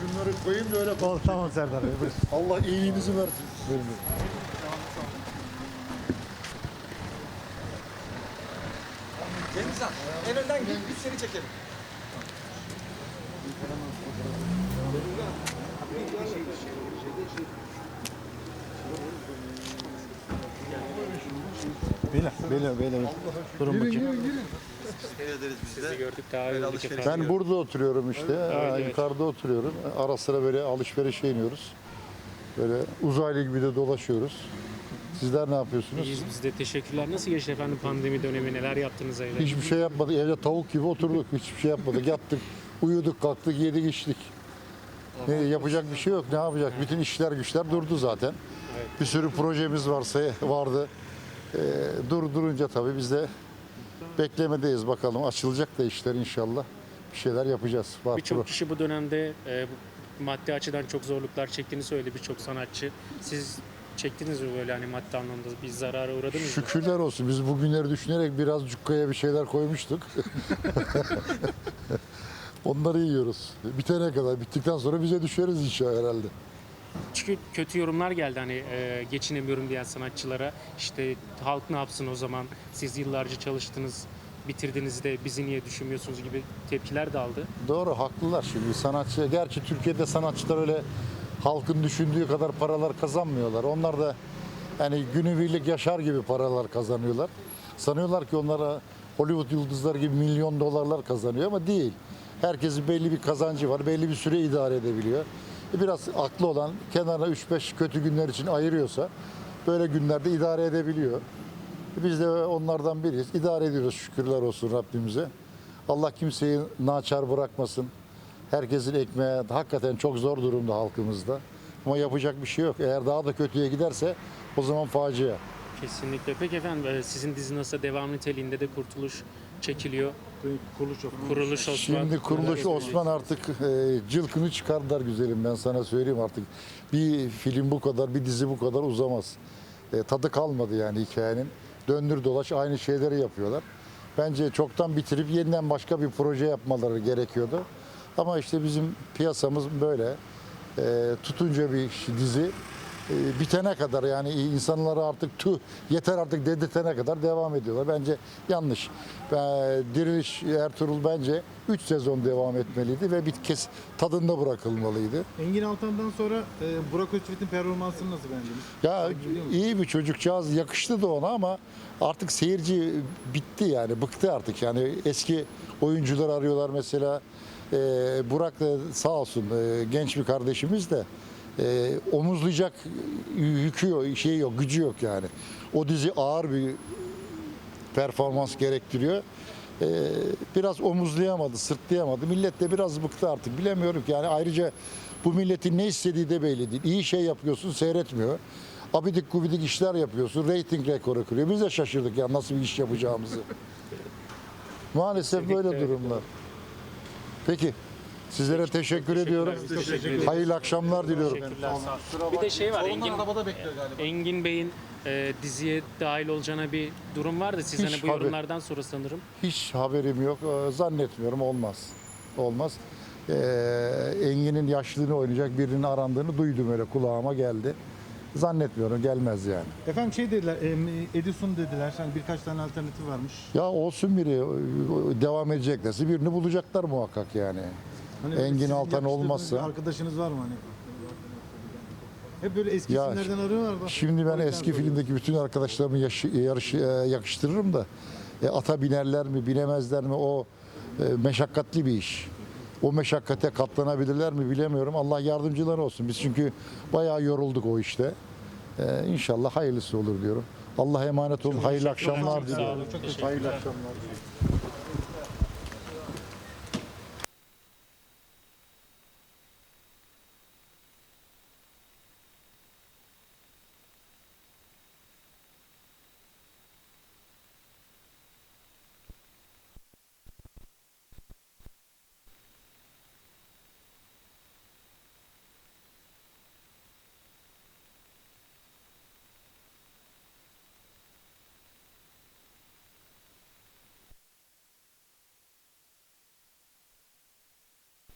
Şunları koyayım da öyle Ol, tamam Serdar Bey. buyurun. Allah iyiliğinizi versin. Buyurun. Denizhan en önden git biz seni çekelim. Beyler, beyler, beyler. Durun bakayım. Sizi gördük daha iyi olduk efendim. Ben burada oturuyorum işte. Evet. Yukarıda oturuyorum. Ara sıra böyle alışverişe iniyoruz. Böyle uzaylı gibi de dolaşıyoruz. Sizler ne yapıyorsunuz? İyiyiz biz de teşekkürler. Nasıl geçti efendim pandemi dönemi? Neler yaptınız evde? Hiçbir şey yapmadık. Evde tavuk gibi oturduk. Hiçbir şey yapmadık. Yattık, uyuduk, kalktık, yedik, içtik. Ne, yapacak bir şey yok. Ne yapacak? Bütün işler güçler durdu zaten. Bir sürü projemiz varsa vardı. Ee, dur durunca tabii biz de beklemedeyiz bakalım. Açılacak da işler inşallah. Bir şeyler yapacağız. Var Birçok kişi bu dönemde e, bu maddi açıdan çok zorluklar çektiğini söyledi birçok sanatçı. Siz çektiniz mi böyle hani maddi anlamda bir zarara uğradınız mı? Şükürler olsun. Biz bugünleri düşünerek biraz cukkaya bir şeyler koymuştuk. Onları yiyoruz. Bitene kadar. Bittikten sonra bize düşeriz inşallah herhalde. Çünkü kötü yorumlar geldi hani e, geçinemiyorum diyen sanatçılara. İşte halk ne yapsın o zaman? Siz yıllarca çalıştınız, bitirdiniz de bizi niye düşünmüyorsunuz gibi tepkiler de aldı. Doğru haklılar şimdi sanatçı. Gerçi Türkiye'de sanatçılar öyle halkın düşündüğü kadar paralar kazanmıyorlar. Onlar da yani günübirlik yaşar gibi paralar kazanıyorlar. Sanıyorlar ki onlara Hollywood yıldızları gibi milyon dolarlar kazanıyor ama değil. Herkesin belli bir kazancı var. Belli bir süre idare edebiliyor. E Biraz aklı olan kenara 3-5 kötü günler için ayırıyorsa böyle günlerde idare edebiliyor. E Biz de onlardan biriyiz. İdare ediyoruz şükürler olsun Rabbimize. Allah kimseyi naçar bırakmasın. Herkesin ekmeği hakikaten çok zor durumda halkımızda. Ama yapacak bir şey yok. Eğer daha da kötüye giderse o zaman facia. Kesinlikle. Peki efendim e, sizin dizi nasıl devam niteliğinde de kurtuluş çekiliyor? Kuruluş Osman. Şimdi kuruluş Osman artık e, cılkını çıkardılar güzelim ben sana söyleyeyim artık. Bir film bu kadar, bir dizi bu kadar uzamaz. E, tadı kalmadı yani hikayenin. Döndür dolaş aynı şeyleri yapıyorlar. Bence çoktan bitirip yeniden başka bir proje yapmaları gerekiyordu. Ama işte bizim piyasamız böyle. E, tutunca bir dizi e, bitene kadar yani insanlara artık tüh yeter artık dedirtene kadar devam ediyorlar. Bence yanlış. Ve Diriliş Ertuğrul bence 3 sezon devam etmeliydi ve bir kez tadında bırakılmalıydı. Engin Altan'dan sonra e, Burak Özçivit'in performansını nasıl beğendiniz? Ya iyi bir çocukcağız yakıştı da ona ama artık seyirci bitti yani bıktı artık yani eski oyuncular arıyorlar mesela Ee, Burak da sağ olsun e, genç bir kardeşimiz de e, omuzlayacak yükü yok, şey yok, gücü yok yani. O dizi ağır bir performans gerektiriyor. Ee, biraz omuzlayamadı, sırtlayamadı. Millet de biraz bıktı artık. Bilemiyorum ki yani ayrıca bu milletin ne istediği de belli değil. İyi şey yapıyorsun seyretmiyor. Abidik gubidik işler yapıyorsun. Rating rekoru kırıyor. Biz de şaşırdık ya nasıl bir iş yapacağımızı. Maalesef böyle durumlar. Peki. Sizlere teşekkür ediyorum. Hayırlı akşamlar diliyorum. Teşekkürler. sağ olun. Bir de şey var Engin, arabada bekliyor galiba. Engin Bey'in e, diziye dahil olacağına bir durum vardı. Siz Hiç hani bu haber- yorumlardan sonra sanırım. Hiç haberim yok. Ee, Zannetmiyorum olmaz. Olmaz. Ee, Engin'in yaşlılığını oynayacak birinin arandığını duydum öyle kulağıma geldi. Zannetmiyorum gelmez yani. Efendim şey dediler, e, Edison dediler. Hani birkaç tane alternatif varmış. Ya olsun biri devam edeceklerse birini bulacaklar muhakkak yani. Hani Engin sizin Altan yakıştırdığınız olmazsa- Arkadaşınız var mı hani? Hep böyle eski Ya, isimlerden arıyorlar da. Şimdi ben eski filmdeki bütün arkadaşlarımı yaşı- yarış, e, yakıştırırım da e, ata binerler mi binemezler mi o e, meşakkatli bir iş. O meşakkate katlanabilirler mi bilemiyorum. Allah yardımcıları olsun. Biz çünkü bayağı yorulduk o işte. E, inşallah hayırlısı olur diyorum. Allah emanet olun. Hayırlı akşamlar diliyorum. Hayırlı akşamlar.